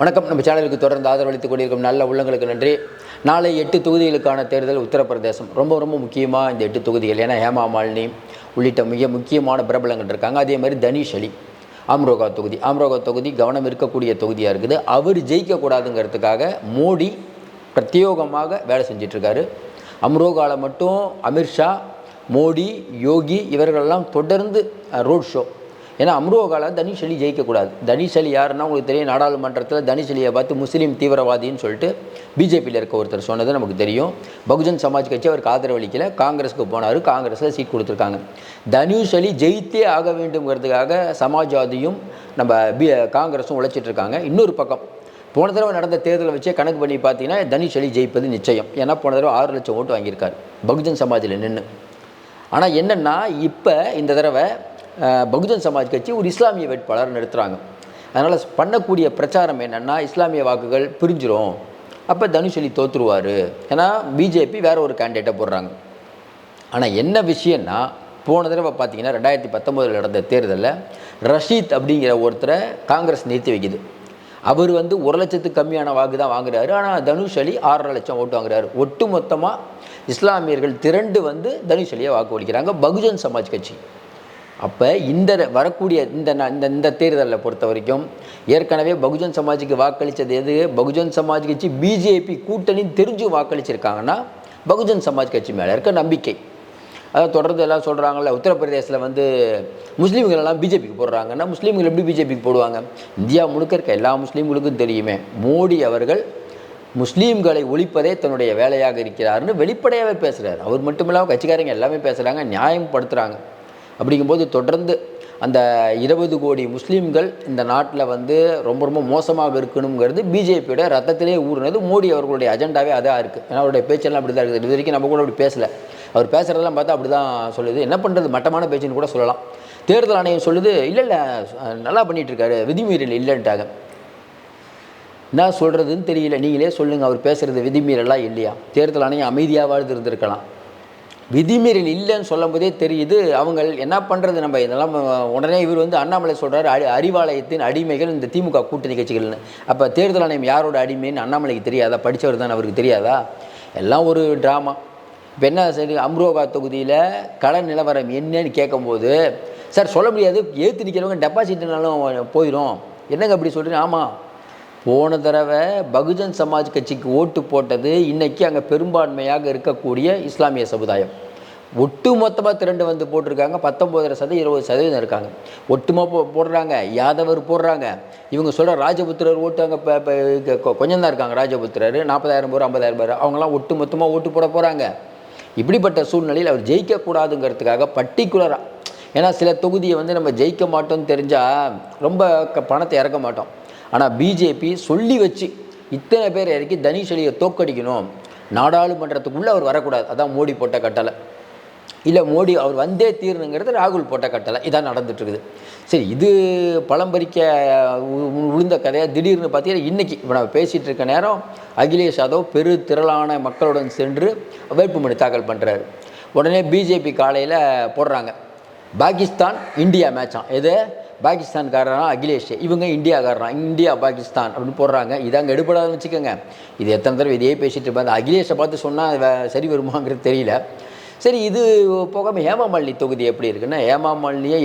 வணக்கம். நம்ம சேனலுக்கு தொடர்ந்து ஆதரவளித்துக் கொண்டிருக்கும் நல்ல உள்ளங்களுக்கு நன்றி. நாளை எட்டு தொகுதிகளுக்கான தேர்தல் உத்தரப்பிரதேசம். ரொம்ப ரொம்ப முக்கியமாக இந்த எட்டு தொகுதிகள். ஏன்னா ஹேமா மாலினி உள்ளிட்ட மிக முக்கியமான பிரபலங்கள் இருக்காங்க. அதே மாதிரி தனிஷ் அலி ஆம்ரோகா தொகுதி. ஆம்ரோகா தொகுதி கவனம் இருக்கக்கூடிய தொகுதியாக இருக்குது. அவர் ஜெயிக்கக்கூடாதுங்கிறதுக்காக மோடி பிரத்யேகமாக வேலை செஞ்சிட்ருக்காரு. அம்ரோகாவில் மட்டும் அமித்ஷா மோடி யோகி இவர்களெல்லாம் தொடர்ந்து ரோட் ஷோ. ஏன்னா அம்ரோகாவில் தனிஷ் அலி ஜெயிக்கக்கூடாது. தனிஷ் அலி யாருன்னா உங்களுக்கு தெரியும் நாடாளுமன்றத்தில் தனிஷ் அலியை பார்த்து முஸ்லீம் தீவிரவாதின்னு சொல்லிட்டு பிஜேபியில் இருக்க ஒருத்தர் சொன்னது நமக்கு தெரியும். பகுஜன் சமாஜ் கட்சி அவருக்கு ஆதரவளிக்கல காங்கிரஸுக்கு போனார் காங்கிரஸில் சீட் கொடுத்துருக்காங்க. தனுஷ் அலி ஜெயித்தே ஆக வேண்டுங்கிறதுக்காக சமாஜ்வாதியும் நம்ம பி காங்கிரஸும் உழைச்சிட்டு இருக்காங்க. இன்னொரு பக்கம் போன தடவை நடந்த தேர்தலை வச்சே கணக்கு பண்ணி பார்த்தீங்கன்னா தனுஷ் அலி ஜெயிப்பது நிச்சயம். ஏன்னா போன தடவை ஆறு லட்சம் ஓட்டு வாங்கியிருக்காரு பகுஜன் சமாஜில் நின்று ஆனால் என்னென்னா இப்போ இந்த தடவை பகுஜன் சமாஜ் கட்சி ஒரு இஸ்லாமிய வேட்பாளர் நிறுத்துகிறாங்க அதனால் பண்ணக்கூடிய பிரச்சாரம் என்னென்னா இஸ்லாமிய வாக்குகள் பிரிஞ்சிரும். அப்போ தனுஷ் அலி தோற்றுருவார் ஏன்னா பிஜேபி வேறு ஒரு கேண்டிடேட்டை போடுறாங்க. ஆனால் என்ன விஷயம்னா போன தடவை பார்த்தீங்கன்னா ரெண்டாயிரத்தி பத்தொம்போதில் நடந்த தேர்தலில் ரஷீத் அப்படிங்கிற ஒருத்தரை காங்கிரஸ் நிறுத்தி வைக்குது. அவர் வந்து ஒரு லட்சத்துக்கு கம்மியான வாக்கு தான் வாங்குறாரு. ஆனால் தனுஷ் அலி ஆறரை லட்சம் ஓட்டு வாங்குறாரு. ஒட்டு மொத்தமாக இஸ்லாமியர்கள் திரண்டு வந்து தனுஷ் அலியை வாக்களிக்கிறாங்க பகுஜன் சமாஜ் கட்சி. அப்போ இந்த வரக்கூடிய இந்த இந்த இந்த தேர்தலில் பொறுத்த வரைக்கும் ஏற்கனவே பகுஜன் சமாஜுக்கு வாக்களித்தது எது? பகுஜன் சமாஜ் கட்சி பிஜேபி கூட்டணி தெரிஞ்சு வாக்களிச்சிருக்காங்கன்னா பகுஜன் சமாஜ் கட்சி மேலே இருக்க நம்பிக்கை. அதாவது தொடர்ந்து எல்லாம் சொல்கிறாங்கல்ல உத்தரப்பிரதேசத்தில் வந்து முஸ்லீம்கள் எல்லாம் பிஜேபிக்கு போடுறாங்கன்னா முஸ்லீம்கள் எப்படி பிஜேபிக்கு போடுவாங்க? இந்தியா முழுக்க இருக்க எல்லா முஸ்லீம்களுக்கும் தெரியுமே. மோடி அவர்கள் முஸ்லீம்களை ஒழிப்பதே தன்னுடைய வேலையாக இருக்கிறாருன்னு வெளிப்படையாகவே பேசுகிறார் அவர் மட்டும் இல்லாமல் கட்சிக்காரங்க எல்லாமே பேசுகிறாங்க நியாயம் படுத்துகிறாங்க அப்படிங்கும்போது தொடர்ந்து அந்த இருபது கோடி முஸ்லீம்கள் இந்த நாட்டில் வந்து ரொம்ப ரொம்ப மோசமாக இருக்கணுங்கிறது பிஜேபியோட ரத்தத்திலே ஊறுனது. மோடி அவர்களுடைய அஜெண்டாவே அதாக இருக்குது ஏன்னா அவருடைய பேச்செல்லாம் அப்படி தான் இருக்குது. இது வரைக்கும் நம்ம கூட அப்படி பேசலை. அவர் பேசுகிறதெல்லாம் பார்த்தா அப்படி தான் சொல்லுது. என்ன பண்ணுறது மட்டமான பேச்சுன்னு கூட சொல்லலாம். தேர்தல் ஆணையம் சொல்லுது இல்லை இல்லை நல்லா பண்ணிகிட்ருக்காரு விதிமீறல் இல்லைன்ட்டாங்க. என்ன சொல்கிறதுன்னு தெரியல. நீங்களே சொல்லுங்கள் அவர் பேசுகிறது விதிமீறலாம் இல்லையா? தேர்தல் ஆணையம் அமைதியாவது இருந்திருக்கலாம் விதிமீறல் இல்லைன்னு சொல்லும் போதே தெரியுது. அவங்க என்ன பண்ணுறது நம்ம இதெல்லாம் உடனே இவர் வந்து அண்ணாமலை சொல்கிறார் அடி அறிவாலயத்தின் அடிமைகள் இந்த திமுக கூட்டணி கட்சிகள்னு. அப்போ தேர்தல் ஆணையம் யாரோட அடிமைன்னு அண்ணாமலைக்கு தெரியாதா? படித்தவர் தான் அவருக்கு தெரியாதா? எல்லாம் ஒரு ட்ராமா இப்போ என்ன சரி அம்ரோகா தொகுதியில் கள நிலவரம் என்னன்னு கேட்கும்போது சார் சொல்ல முடியாது. ஏற்று நிற்கிறவங்க டெபாசிட்னாலும் போயிடும் என்னங்க அப்படி சொல்கிறீங்க ஆமாம் போன தடவை பகுஜன் சமாஜ் கட்சிக்கு ஓட்டு போட்டது இன்றைக்கி அங்கே பெரும்பான்மையாக இருக்கக்கூடிய இஸ்லாமிய சமுதாயம். ஒட்டு மொத்தமாக திரண்டு வந்து போட்டிருக்காங்க. பத்தொம்போதரை சதவீதம் இருபது சதவீதம் இருக்காங்க. ஒட்டுமா போ போடுறாங்க. யாதவர் போடுறாங்க. இவங்க சொல்கிற ராஜபுத்திரர் ஓட்டு அங்கே கொஞ்சம் தான் இருக்காங்க. ராஜபுத்திரர் நாற்பதாயிரம் பேர் ஐம்பதாயிரம் பேர் அவங்களாம் ஒட்டு மொத்தமாக ஓட்டு போட போகிறாங்க இப்படிப்பட்ட சூழ்நிலையில் அவர் ஜெயிக்கக்கூடாதுங்கிறதுக்காக பர்டிகுலராக ஏன்னா சில தொகுதியை வந்து நம்ம ஜெயிக்க மாட்டோம்னு தெரிஞ்சால் ரொம்ப க- பணத்தை இறக்க மாட்டோம். ஆனால் பிஜேபி சொல்லி வச்சு இத்தனை பேர் இறக்கி தனிஷ் அலியை தோக்கடிக்கணும். நாடாளுமன்றத்துக்குள்ளே அவர் வரக்கூடாது. அதான் மோடி போட்ட கட்டளை. இல்லை மோடி அவர் வந்தே தீரணுங்கிறது ராகுல் போட்ட கட்டளை. இதான் நடந்துட்டுருக்குது. சரி இது பழம்பரிக்க உ- விழுந்த கதையாக திடீர்னு பார்த்தீங்கன்னா இன்றைக்கி இப்போ நம்ம பேசிகிட்டு இருக்க நேரம் அகிலேஷ் யாதவ் பெரு திரளான மக்களுடன் சென்று வேட்புமனு தாக்கல் பண்ணுறாரு உடனே பிஜேபி காலையில் போடுறாங்க. பாகிஸ்தான் இந்தியா மேட்சான் எது? பாகிஸ்தான்காரனா அகிலேஷ். இவங்க இந்தியாக்காரனா இந்தியா பாகிஸ்தான் அப்படின்னு போடுறாங்க. இது அங்கே எடுபடாதுன்னு வச்சுக்கோங்க. இது எத்தனை தடவை இதையே பேசிகிட்டு இருப்பாங்க. அகிலேஷை பார்த்து சொன்னால் சரி வருமாங்கிறது தெரியல. சரி இது போகாமல் ஹேமா தொகுதி எப்படி இருக்குன்னா ஹேமா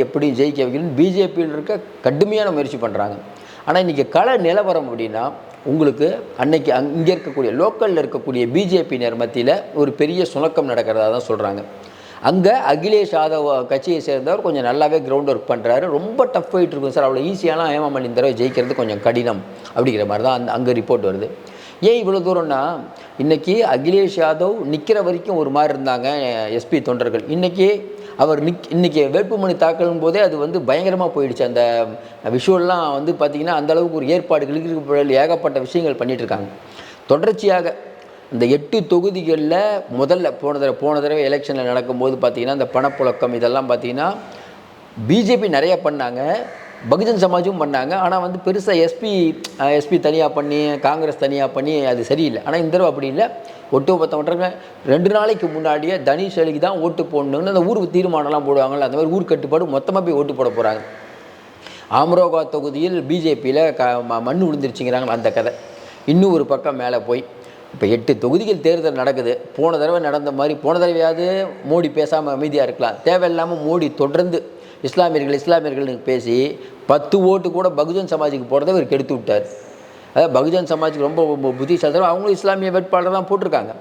எப்படி ஜெயிக்க வைக்கணும்னு பிஜேபியில் இருக்க கடுமையான முயற்சி பண்ணுறாங்க ஆனால் இன்றைக்கி கள நிலவரம் அப்படின்னா உங்களுக்கு அன்னைக்கு அங் இங்கே இருக்கக்கூடிய லோக்கலில் இருக்கக்கூடிய பிஜேபியினர் மத்தியில் ஒரு பெரிய சுணக்கம் நடக்கிறதா தான் சொல்கிறாங்க அங்கே அகிலேஷ் யாதவ் கட்சியை சேர்ந்தவர் கொஞ்சம் நல்லாவே கிரவுண்ட் ஒர்க் பண்ணுறாரு ரொம்ப டஃப் ஃபைட் இருக்கும் சார். அவ்வளோ ஈஸியாலாம் ஹேமா இந்த தடவை ஜெயிக்கிறது கொஞ்சம் கடினம் அப்படிங்கிற மாதிரி தான் அந்த அங்கே ரிப்போர்ட் வருது. ஏன் இவ்வளோ தூரம்னா இன்றைக்கி அகிலேஷ் யாதவ் நிற்கிற வரைக்கும் ஒரு மாதிரி இருந்தாங்க எஸ்பி தொண்டர்கள். இன்றைக்கி அவர் நிக் இன்றைக்கி வேட்புமனு தாக்கலும் போதே அது வந்து பயங்கரமாக போயிடுச்சு. அந்த விஷுவல்லாம் வந்து பார்த்திங்கன்னா அந்தளவுக்கு ஒரு ஏற்பாடுகளுக்கு ஏகப்பட்ட விஷயங்கள் பண்ணிகிட்ருக்காங்க இருக்காங்க. தொடர்ச்சியாக இந்த எட்டு தொகுதிகளில் முதல்ல போன தடவை போன தடவை எலெக்ஷனில் நடக்கும்போது பார்த்தீங்கன்னா இந்த பணப்புழக்கம் இதெல்லாம் பார்த்தீங்கன்னா பிஜேபி நிறைய பண்ணாங்க பகுஜன் சமாஜும் பண்ணாங்க. ஆனால் வந்து பெருசாக எஸ்பி எஸ்பி தனியாக பண்ணி காங்கிரஸ் தனியாக பண்ணி அது சரியில்லை. ஆனால் இந்த தடவை அப்படி இல்லை. ஒட்டு மொத்தம் ரெண்டு நாளைக்கு முன்னாடியே தனிஷ் அலிக்கு தான் ஓட்டு போடணுன்னு அந்த ஊருக்கு தீர்மானம்லாம் போடுவாங்கள்ல அந்த மாதிரி ஊர் கட்டுப்பாடு மொத்தமாக போய் ஓட்டு போட போகிறாங்க அம்ரோகா தொகுதியில் பிஜேபியில் க ம- மண் விழுந்துருச்சுங்கிறாங்க அந்த கதை. இன்னும் ஒரு பக்கம் மேலே போய். இப்போ எட்டு தொகுதிகள் தேர்தல் நடக்குது. போன தடவை நடந்த மாதிரி போன தடவையாவது மோடி பேசாமல் அமைதியாக இருக்கலாம். தேவையில்லாமல் மோடி தொடர்ந்து இஸ்லாமியர்கள் இஸ்லாமியர்கள்னு பேசி பத்து ஓட்டு கூட பகுஜன் சமாஜுக்கு போகிறத இவர் கெடுத்து விட்டார். அதாவது பகுஜன் சமாஜுக்கு ரொம்ப ரொம்ப புத்திசாலித்தனம் அவங்களும் இஸ்லாமிய வேட்பாளர் தான் போட்டிருக்காங்க.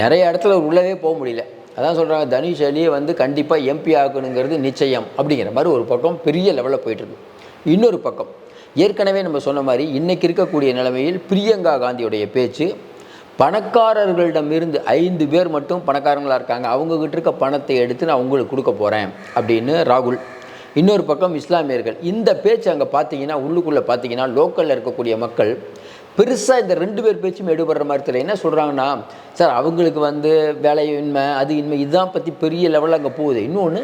நிறைய இடத்துல உள்ளவே போக முடியல. அதான் சொல்கிறாங்க தனுஷ் அலியை வந்து கண்டிப்பாக எம்பி ஆகணுங்கிறது நிச்சயம் அப்படிங்கிற மாதிரி ஒரு பக்கம் பெரிய லெவலில் போயிட்டுருக்கு இன்னொரு பக்கம் ஏற்கனவே நம்ம சொன்ன மாதிரி இன்றைக்கி இருக்கக்கூடிய நிலைமையில் பிரியங்கா காந்தியுடைய பேச்சு பணக்காரர்களிடம் இருந்து ஐந்து பேர் மட்டும் பணக்காரங்களாக இருக்காங்க. அவங்கக்கிட்ட இருக்க பணத்தை எடுத்து நான் உங்களுக்கு கொடுக்க போகிறேன் அப்படின்னு ராகுல். இன்னொரு பக்கம் இஸ்லாமியர்கள். இந்த பேச்சு அங்கே பார்த்தீங்கன்னா உள்ளுக்குள்ளே பார்த்தீங்கன்னா லோக்கலில் இருக்கக்கூடிய மக்கள் பெருசாக இந்த ரெண்டு பேர் பேச்சும் எடுபடுற மாதிரி தெரியல. என்ன சொல்கிறாங்கன்னா சார் அவங்களுக்கு வந்து வேலையின்மை அது இன்மை இதுதான் பற்றி பெரிய லெவலில் அங்கே போகுது. இன்னொன்று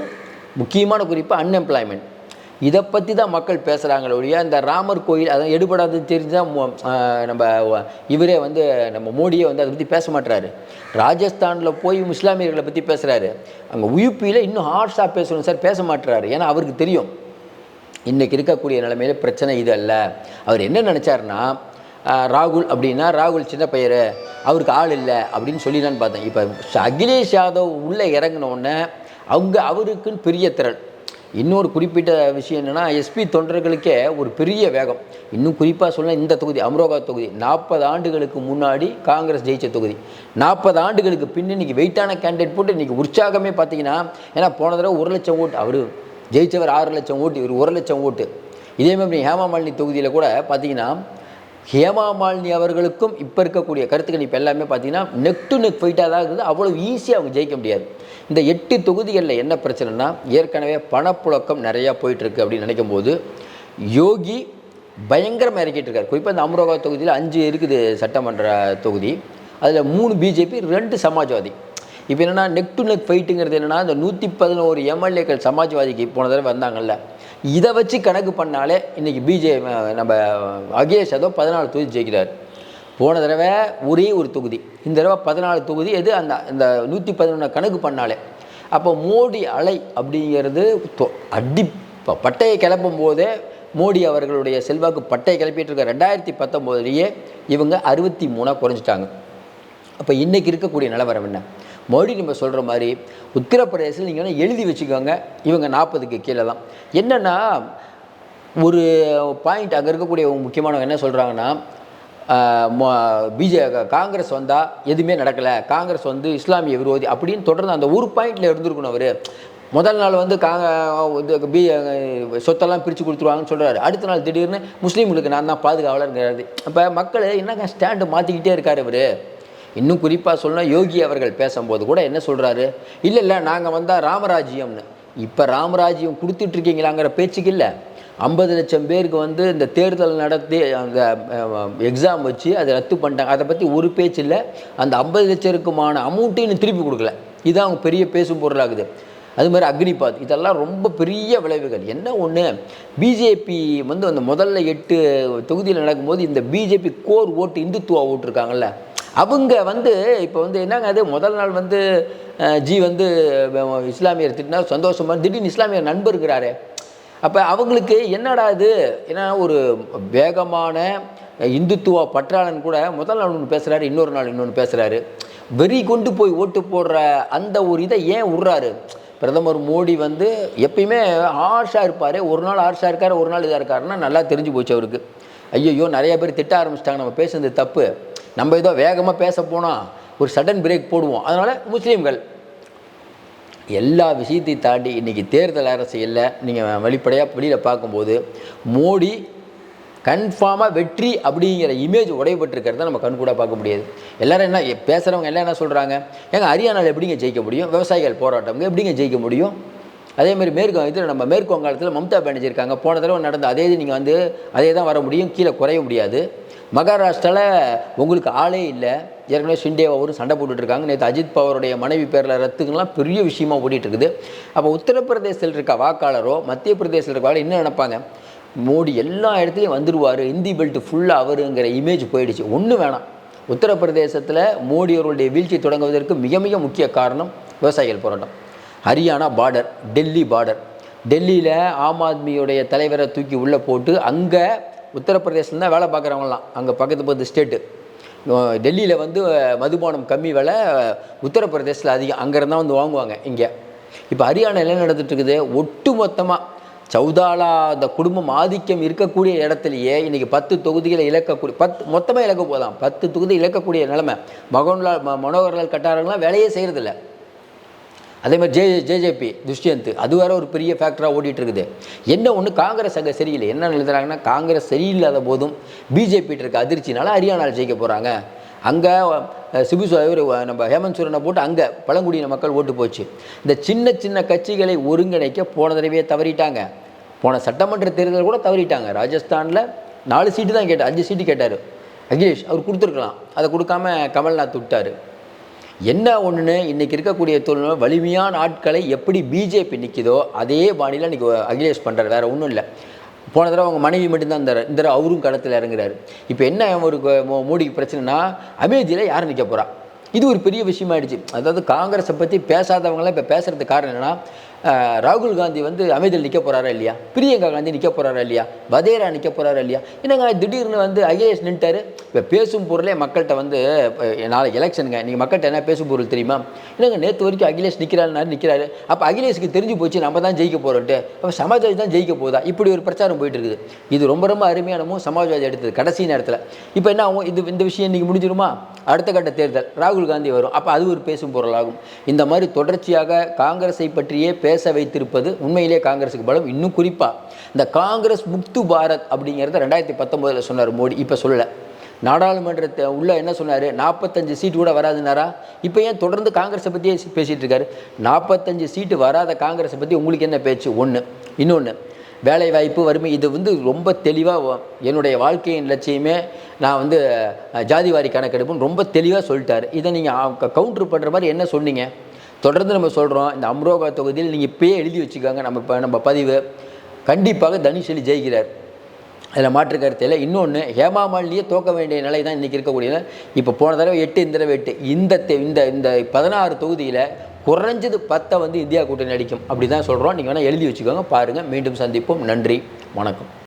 முக்கியமான குறிப்பு அன்எம்ப்ளாய்மெண்ட் இதை பற்றி தான் மக்கள் பேசுகிறாங்களே ஒழிய இந்த ராமர் கோயில் அதான் எடுபடாது தெரிஞ்சால் நம்ம இவரே வந்து நம்ம மோடியே வந்து அதை பற்றி பேச மாட்டுறாரு ராஜஸ்தானில் போய் இஸ்லாமியர்களை பற்றி பேசுகிறாரு அங்கே உயுப்பியில் இன்னும் ஹார்ஷாக பேசணும் சார் பேச மாட்டுறாரு ஏன்னா அவருக்கு தெரியும். இன்றைக்கி இருக்கக்கூடிய நிலைமையில பிரச்சனை இது அல்ல. அவர் என்ன நினச்சாருன்னா ராகுல் அப்படின்னா ராகுல் சின்ன பையர் அவருக்கு ஆள் இல்லை அப்படின்னு சொல்லி தான் பார்த்தேன். இப்போ அகிலேஷ் யாதவ் உள்ளே இறங்கினோடனே அவங்க அவருக்குன்னு பெரிய திறன் இன்னொரு குறிப்பிட்ட விஷயம் என்னென்னா எஸ்பி தொண்டர்களுக்கே ஒரு பெரிய வேகம். இன்னும் குறிப்பாக சொல்ல இந்த தொகுதி அம்ரோகா தொகுதி. நாற்பது ஆண்டுகளுக்கு முன்னாடி காங்கிரஸ் ஜெயிச்ச தொகுதி. நாற்பது ஆண்டுகளுக்கு பின் இன்றைக்கி வெயிட்டான கேண்டிடேட் போட்டு இன்றைக்கி உற்சாகமே பார்த்தீங்கன்னா ஏன்னா போன தடவை ஒரு லட்சம் ஓட்டு அவர் ஜெயிச்சவர் ஆறு லட்சம் ஓட்டு இவர் ஒரு லட்சம் ஓட்டு. இதே மாதிரி ஹேமா மாலினி தொகுதியில் கூட பார்த்தீங்கன்னா ஹேமா மாலினி அவர்களுக்கும் இப்போ இருக்கக்கூடிய கருத்துக்கள் இப்போ எல்லாமே பார்த்தீங்கன்னா நெக் டு நெக் ஃபைட்டாக தான் இருக்குது. அவ்வளோ ஈஸியாக அவங்க ஜெயிக்க முடியாது. இந்த எட்டு தொகுதிகளில் என்ன பிரச்சனைனா ஏற்கனவே பணப்புழக்கம் நிறையா போயிட்டுருக்கு அப்படின்னு நினைக்கும் போது யோகி பயங்கரமாக இறக்கிட்டு இருக்கார். குறிப்பாக இந்த அம்ரோகா தொகுதியில் அஞ்சு இருக்குது சட்டமன்ற தொகுதி. அதில் மூணு பிஜேபி ரெண்டு சமாஜ்வாதி. இப்போ என்னென்னா நெக் டு நெக் ஃபைட்டுங்கிறது என்னென்னா இந்த நூற்றி பதினோரு எம்எல்ஏக்கள் சமாஜ்வாதிக்கு போன தடவை வந்தாங்கல்ல. இதை வச்சு கணக்கு பண்ணாலே இன்றைக்கி பிஜே நம்ம அகேஷ் யாதவ் பதினாலு தொகுதி ஜெயிக்கிறார். போன தடவை ஒரே ஒரு தொகுதி. இந்த தடவை பதினாலு தொகுதி எது அந்த இந்த நூற்றி பதினொன்று கணக்கு பண்ணாலே. அப்போ மோடி அலை அப்படிங்கிறது தொ- அடி பட்டையை கிளப்பும் போதே மோடி அவர்களுடைய செல்வாக்கு பட்டையை கிளப்பிட்டு இருக்க ரெண்டாயிரத்தி பத்தொம்போதுலேயே இவங்க அறுபத்தி மூணாக குறைஞ்சிட்டாங்க. அப்போ இன்றைக்கி இருக்கக்கூடிய நிலவரம் என்ன? மறுபடியும் நம்ம சொல்கிற மாதிரி உத்தரப்பிரதேசத்தில் நீங்கள் வேணால் எழுதி வச்சுக்கோங்க. இவங்க நாற்பதுக்கு கீழே தான். என்னென்னா ஒரு பாயிண்ட் அங்கே இருக்கக்கூடிய முக்கியமானவங்க என்ன சொல்கிறாங்கன்னா பிஜே காங்கிரஸ் வந்தால் எதுவுமே நடக்கலை. காங்கிரஸ் வந்து இஸ்லாமிய விரோதி அப்படின்னு தொடர்ந்து அந்த ஒரு பாயிண்டில் இருந்திருக்கணும் அவர். முதல் நாள் வந்து காங்க இது பி சொத்தெல்லாம் பிரித்து கொடுத்துருவாங்கன்னு சொல்கிறாரு அடுத்த நாள் திடீர்னு முஸ்லீம்களுக்கு நான் தான் பாதுகாவலருங்கிறாரு. அப்போ மக்கள் என்னங்க ஸ்டாண்டு மாற்றிக்கிட்டே இருக்கார் இவர்? இன்னும் குறிப்பாக சொல்லணும் யோகி அவர்கள் பேசும்போது கூட என்ன சொல்கிறாரு இல்லை இல்லை நாங்கள் வந்தால் ராமராஜ்யம்னு. இப்போ ராமராஜ்யம் கொடுத்துட்ருக்கீங்களாங்கிற பேச்சுக்கு இல்லை. ஐம்பது லட்சம் பேருக்கு வந்து இந்த தேர்தல் நடத்தி அந்த எக்ஸாம் வச்சு அதை ரத்து பண்ணிட்டாங்க. அதை பற்றி ஒரு பேச்சு இல்லை. அந்த ஐம்பது லட்சருக்குமான அமௌண்ட்டையும் திருப்பி கொடுக்கல. இதுதான் அவங்க பெரிய பேசும் பொருளாகுது. அது மாதிரி அக்னிபாத். இதெல்லாம் ரொம்ப பெரிய விளைவுகள். என்ன ஒன்று பிஜேபி வந்து அந்த முதல்ல எட்டு தொகுதியில் நடக்கும்போது இந்த பிஜேபி கோர் ஓட்டு இந்துத்துவா ஓட்டு இருக்காங்கல்ல அவங்க வந்து இப்போ வந்து என்னங்க அது? முதல் நாள் வந்து ஜி வந்து இஸ்லாமியர் திட்டினா சந்தோஷமாக திடீர்னு இஸ்லாமியர் நண்பர் அப்போ அவங்களுக்கு என்னடா இது? ஏன்னா ஒரு வேகமான இந்துத்துவ பற்றாளன் கூட முதல் நாள் ஒன்று பேசுகிறாரு இன்னொரு நாள் இன்னொன்று பேசுகிறாரு வெறி கொண்டு போய் ஓட்டு போடுற அந்த ஒரு இதை ஏன் விட்றாரு பிரதமர் மோடி வந்து எப்பயுமே ஹார்ஷாக இருப்பார். ஒரு நாள் ஹார்ஷாக இருக்கார் ஒரு நாள் இதாக இருக்காருன்னா நல்லா தெரிஞ்சு போச்சு அவருக்கு. ஐயோ நிறைய பேர் திட்ட ஆரம்பிச்சிட்டாங்க. நம்ம பேசுனது தப்பு. நம்ம ஏதோ வேகமாக பேச போனால் ஒரு சடன் பிரேக் போடுவோம். அதனால் முஸ்லீம்கள் எல்லா விஷயத்தையும் தாண்டி இன்றைக்கி தேர்தல் அரசியலில் நீங்கள் வெளிப்படையாக வெளியில் பார்க்கும்போது மோடி கன்ஃபார்மாக வெற்றி அப்படிங்கிற இமேஜ் உடையப்பட்டிருக்கிறத நம்ம கண் கூட பார்க்க முடியாது. எல்லோரும் என்ன பேசுகிறவங்க எல்லாம் என்ன சொல்கிறாங்க ஏங்க ஹரியானாவில் எப்படிங்க ஜெயிக்க முடியும்? விவசாயிகள் போராட்டம்ங்க எப்படிங்க ஜெயிக்க முடியும்? அதேமாதிரி மேற்கு இதில் நம்ம மேற்கு வங்காளத்தில் மம்தா பானர்ஜி இருக்காங்க. போன தடவை நடந்த அதே இது நீங்கள் வந்து அதே தான் வர முடியும் கீழே குறைய முடியாது. மகாராஷ்டிராவில் உங்களுக்கு ஆளே இல்லை. ஏற்கனவே ஷிண்டே அவரும் சண்டை போட்டுட்ருக்காங்க. நேற்று அஜித் பவருடைய மனைவி பேரில் ரத்துக்கெல்லாம் பெரிய விஷயமா ஓடிட்டு இருக்குது அப்போ உத்தரப்பிரதேசத்தில் இருக்க வாக்காளரோ மத்திய பிரதேசத்தில் இருக்க வாக்காளர் என்ன நினைப்பாங்க? மோடி எல்லா இடத்துலையும் வந்துடுவார் இந்தி பெல்ட் ஃபுல்லாக அவருங்கிற இமேஜ் போயிடுச்சு. ஒன்றும் வேணாம். உத்தரப்பிரதேசத்தில் மோடி அவர்களுடைய வீழ்ச்சி தொடங்குவதற்கு மிக மிக முக்கிய காரணம் விவசாயிகள் போராட்டம். ஹரியானா பார்டர் டெல்லி பார்டர் டெல்லியில் ஆம் ஆத்மியுடைய தலைவரை தூக்கி உள்ளே போட்டு அங்கே உத்தரப்பிரதேசம் தான் வேலை பார்க்குறவங்களாம். அங்கே பக்கத்து பக்கத்து ஸ்டேட்டு டெல்லியில் வந்து மதுபானம் கம்மி விலை உத்தரப்பிரதேசத்தில் அதிகம். அங்கேருந்து தான் வந்து வாங்குவாங்க இங்கே. இப்போ ஹரியானா என்ன நடந்துட்டுருக்குது? ஒட்டு மொத்தமாக சௌதாலா அந்த குடும்பம் ஆதிக்கம் இருக்கக்கூடிய இடத்துலையே இன்றைக்கி பத்து தொகுதிகளை இழக்கக்கூடிய பத்து மொத்தமாக இழக்க போதாம். பத்து தொகுதி இழக்கக்கூடிய நிலைமை. மகன்லால் ம- மனோகர்லால் கட்டாரங்களாம் வேலையே செய்கிறதில்ல அதே மாதிரி ஜே ஜேஜேபி துஷ்யந்த் அது வேற ஒரு பெரிய ஃபேக்டராக ஓடிட்டு இருக்குது என்ன ஒன்று காங்கிரஸ் அங்கே சரியில்லை. என்ன எழுதுறாங்கன்னா காங்கிரஸ் சரியில்லாத போதும் பிஜேபிட்டு இருக்க அதிர்ச்சினால ஹரியானாவில் ஜெயிக்க போகிறாங்க அங்கே சிபு இவர் நம்ம ஹேமந்த் சோரனை போட்டு அங்கே பழங்குடியின மக்கள் ஓட்டு போச்சு. இந்த சின்ன சின்ன கட்சிகளை ஒருங்கிணைக்க போன தடவையே தவறிட்டாங்க. போன சட்டமன்ற தேர்தல் கூட தவறிட்டாங்க. ராஜஸ்தானில் நாலு சீட்டு தான் கேட்டார் அஞ்சு சீட்டு கேட்டார். அகிலேஷ் அவர் கொடுத்துருக்கலாம். அதை கொடுக்காம கமல்நாத் விட்டார். என்ன ஒன்றுன்னு இன்றைக்கி இருக்கக்கூடிய தொழில்நுட்ப வலிமையான ஆட்களை எப்படி பிஜேபி நிற்கிதோ அதே பாணியில் இன்றைக்கி அகிலேஷ் பண்ணுறாரு வேறு ஒன்றும் இல்லை. போன தடவை அவங்க மனைவி மட்டும்தான் இருந்தார். இந்த தடவை அவரும் களத்தில் இறங்குறாரு. இப்போ என்ன ஒரு மோ- மோடிக்கு பிரச்சனைனா அமேதியில் யார் நிற்க போகிறா இது ஒரு பெரிய விஷயமாயிடுச்சு. அதாவது காங்கிரஸை பற்றி பேசாதவங்களாம் இப்போ பேசுகிறதுக்கு காரணம் என்னென்னா ராகுல் காந்தி வந்து அமைதியில் நிற்க போகிறாரா இல்லையா? பிரியங்கா காந்தி நிற்க போகிறாரா இல்லையா? வதேரா நிற்க போகிறாரா இல்லையா? என்னங்க திடீர்னு வந்து ஐஏஎஸ் நின்ட்டாரு இப்போ பேசும் பொருளே மக்கள்கிட்ட வந்து நாளைக்கு எலெக்ஷனுங்க நீங்கள் மக்கள்கிட்ட என்ன பேசும் பொருள் தெரியுமா? என்னங்க நேற்று வரைக்கும் அகிலேஷ் நிற்கிறாரு நிற்கிறாரு அப்போ அகிலேஷுக்கு தெரிஞ்சு போச்சு நம்ம தான் ஜெயிக்க போகிறோன்ட்டு அப்போ சமாஜ்வாதி தான் ஜெயிக்க போதா இப்படி ஒரு பிரச்சாரம் போயிட்டு இருக்குது. இது ரொம்ப ரொம்ப அருமையானமும் சமாஜ்வாதி எடுத்தது கடைசி நேரத்தில். இப்போ என்ன ஆகும்? இது இந்த விஷயம் இன்றைக்கி முடிஞ்சிருமா? அடுத்த கட்ட தேர்தல் ராகுல் காந்தி வரும். அப்போ அது ஒரு பேசும் பொருளாகும். இந்த மாதிரி தொடர்ச்சியாக காங்கிரஸை பற்றியே பே பேச வைத்திருப்பது உண்மையிலே காங்கிரஸுக்கு பலம். இன்னும் குறிப்பாக இந்த காங்கிரஸ் முக்து பாரத் அப்படிங்கிறத ரெண்டாயிரத்தி பத்தொம்போதில் சொன்னார் மோடி. இப்போ சொல்லலை. நாடாளுமன்றத்தை உள்ள என்ன சொன்னார்? நாற்பத்தஞ்சு சீட்டு கூட வராதுனாரா இப்போ ஏன் தொடர்ந்து காங்கிரஸை பற்றியே பேசிகிட்டு இருக்காரு? நாற்பத்தஞ்சு சீட்டு வராத காங்கிரஸை பற்றி உங்களுக்கு என்ன பேச்சு? ஒன்று இன்னொன்று வேலைவாய்ப்பு வறுமை இது வந்து ரொம்ப தெளிவாக என்னுடைய வாழ்க்கையின் லட்சியமே நான் வந்து ஜாதிவாரி கணக்கெடுப்புன்னு ரொம்ப தெளிவாக சொல்லிட்டாரு. இதை நீங்கள் கவுண்டர் பண்ணுற மாதிரி என்ன சொன்னீங்க? தொடர்ந்து நம்ம சொல்கிறோம் இந்த அம்ரோகா தொகுதியில் நீங்கள் இப்பயே எழுதி வச்சுக்கோங்க நம்ம இப்போ நம்ம பதிவு. கண்டிப்பாக தனுஷலி ஜெயிக்கிறார். அதில் மாற்று கருத்து இல்லை. இன்னொன்று ஹேமாமாலினியே தோக்க வேண்டிய நிலை தான் இன்றைக்கி இருக்கக்கூடியது இப்போ போன தடவை எட்டு இந்த தடவை எட்டு. இந்த தெ- இந்த இந்த பதினாறு தொகுதியில் குறைஞ்சது பத்தை வந்து இந்தியா கூட்டணி அடிக்கும். அப்படி தான் சொல்கிறோம் நீங்கள் வேணால் எழுதி வச்சுக்கோங்க. பாருங்கள் மீண்டும் சந்திப்போம். நன்றி. வணக்கம்.